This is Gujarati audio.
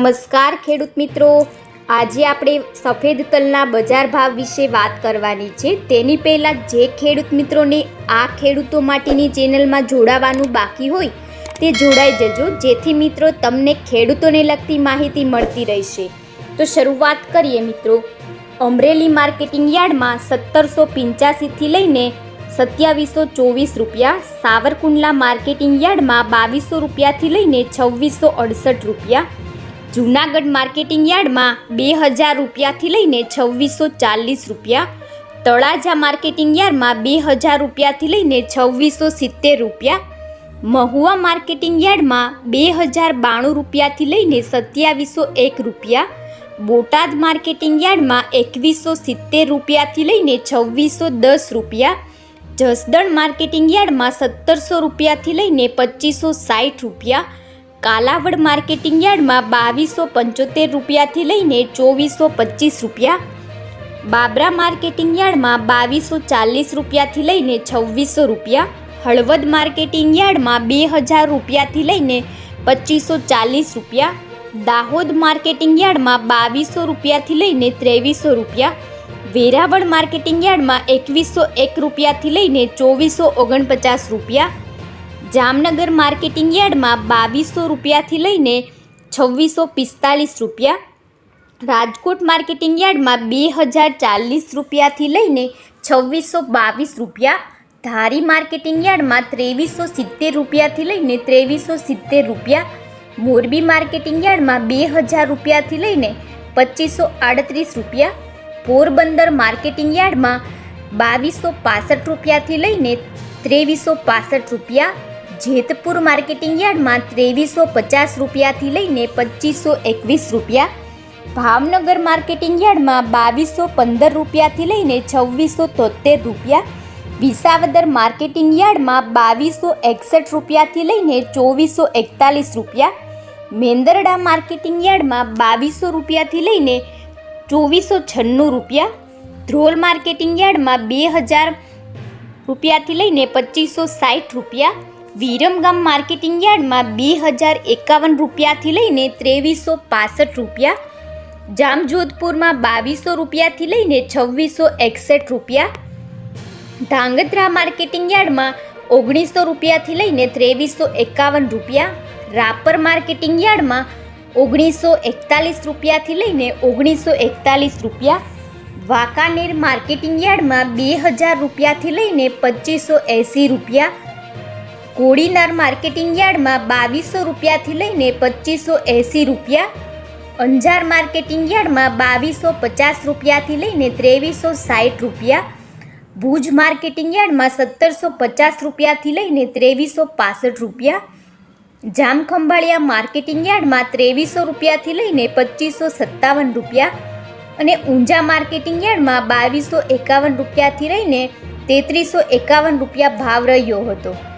નમસ્કાર, ખેડૂત મિત્રો. આજે આપણે સફેદ તલના બજાર ભાવ વિશે વાત કરવાની છે. તેની પહેલાં જે ખેડૂત મિત્રોને આ ખેડૂતો માટેની ચેનલમાં જોડાવાનું બાકી હોય, તે જોડાઈ જજો. જેથી મિત્રો તમને ખેડૂતોને લગતી માહિતી મળતી રહેશે. તો શરૂઆત કરીએ મિત્રો. અમરેલી માર્કેટિંગ યાર્ડમાં સત્તરસો પંચ્યાસીથી લઈને સત્યાવીસો ચોવીસ રૂપિયા, સાવરકુંડલા માર્કેટિંગ યાર્ડમાં બાવીસો રૂપિયાથી લઈને છવ્વીસો અડસઠ રૂપિયા જૂનાગઢ માર્કેટિંગ યાર્ડમાં બે હજાર રૂપિયાથી લઈને છવ્વીસો ચાલીસ રૂપિયા, તળાજા માર્કેટિંગ યાર્ડમાં બે હજાર રૂપિયાથી લઈને છવ્વીસો સિત્તેર રૂપિયા, મહુવા માર્કેટિંગ યાર્ડમાં બે હજાર બાણું રૂપિયાથી લઈને સત્યાવીસો એક રૂપિયા, બોટાદ માર્કેટિંગ યાર્ડમાં એકવીસો સિત્તેર રૂપિયાથી લઈને છવ્વીસો દસ રૂપિયા, જસદણ માર્કેટિંગ યાર્ડમાં સત્તરસો રૂપિયાથી લઈને પચીસો સાઠ રૂપિયા કાલાવડ માર્કેટિંગ યાર્ડમાં બાવીસો પંચોતેર રૂપિયાથી લઈને ચોવીસો પચીસ રૂપિયા. બાબરા માર્કેટિંગ યાર્ડમાં બાવીસો ચાલીસ રૂપિયાથી લઈને છવ્વીસો રૂપિયા. હળવદ માર્કેટિંગ યાર્ડમાં બે હજાર રૂપિયાથી લઈને પચીસો ચાલીસ રૂપિયા. દાહોદ માર્કેટિંગ યાર્ડમાં બાવીસો રૂપિયાથી લઈને ત્રેવીસો રૂપિયા. વેરાવળ માર્કેટિંગ યાર્ડમાં એકવીસો એક રૂપિયાથી લઈને ચોવીસો ઓગણપચાસ રૂપિયા. જામનગર માર્કેટિંગ યાર્ડમાં બાવીસો રૂપિયાથી લઈને છવ્વીસો પિસ્તાલીસ રૂપિયા, રાજકોટ માર્કેટિંગ યાર્ડમાં બે હજાર ચાલીસ રૂપિયાથી લઈને છવ્વીસો બાવીસ રૂપિયા, ધારી માર્કેટિંગ યાર્ડમાં ત્રેવીસો સિત્તેર રૂપિયાથી લઈને ત્રેવીસો સિત્તેર રૂપિયા, મોરબી માર્કેટિંગ યાર્ડમાં બે હજાર રૂપિયાથી લઈને પચીસો આડત્રીસ રૂપિયા, પોરબંદર માર્કેટિંગ યાર્ડમાં બાવીસો પાસઠ રૂપિયાથી લઈને ત્રેવીસો પાસઠ રૂપિયા જેતપુર માર્કેટિંગ યાર્ડમાં ત્રેવીસો પચાસ રૂપિયાથી લઈને પચીસો એકવીસ રૂપિયા. ભાવનગર માર્કેટિંગ યાર્ડમાં બાવીસો પંદર રૂપિયાથી લઈને છવ્વીસો તોતેર રૂપિયા. વિસાવદર માર્કેટિંગ યાર્ડમાં બાવીસો એકસઠ રૂપિયાથી લઈને ચોવીસો એકતાલીસ રૂપિયા. મેંદરડા માર્કેટિંગ યાર્ડમાં બાવીસો રૂપિયાથી લઈને ચોવીસો છન્નું રૂપિયા. ધ્રોલ માર્કેટિંગ યાર્ડમાં બે હજાર રૂપિયાથી લઈને પચીસો સાઠ રૂપિયા. વિરમગામ માર્કેટિંગ યાર્ડમાં બે હજાર એકાવન રૂપિયાથી લઈને ત્રેવીસો પાસઠ રૂપિયા, જામજોધપુરમાં બાવીસો રૂપિયાથી લઈને છવ્વીસો એકસઠ રૂપિયા, ધાંગધ્રા માર્કેટિંગ યાર્ડમાં ઓગણીસો રૂપિયાથી લઈને ત્રેવીસો એકાવન રૂપિયા, રાપર માર્કેટિંગ યાર્ડમાં ઓગણીસો એકતાલીસ રૂપિયાથી લઈને ઓગણીસો એકતાલીસ રૂપિયા, વાંકાનેર માર્કેટિંગ યાર્ડમાં બે હજાર રૂપિયાથી લઈને પચીસો એંસી રૂપિયા કોડીનાર માર્કેટિંગ યાર્ડમાં બાવીસો રૂપિયાથી લઈને પચીસો એંસી રૂપિયા, અંજાર માર્કેટિંગ યાર્ડમાં બાવીસો પચાસ રૂપિયાથી લઈને ત્રેવીસો સાઠ રૂપિયા, ભુજ માર્કેટિંગ યાર્ડમાં સત્તરસો પચાસ રૂપિયાથી લઈને ત્રેવીસો પાસઠ રૂપિયા, જામખંભાળિયા માર્કેટિંગ યાર્ડમાં ત્રેવીસો રૂપિયાથી લઈને પચીસો સત્તાવન રૂપિયા અને ઊંઝા માર્કેટિંગ યાર્ડમાં બાવીસો એકાવન રૂપિયાથી લઈને તેત્રીસો એકાવન રૂપિયા ભાવ રહ્યો હતો.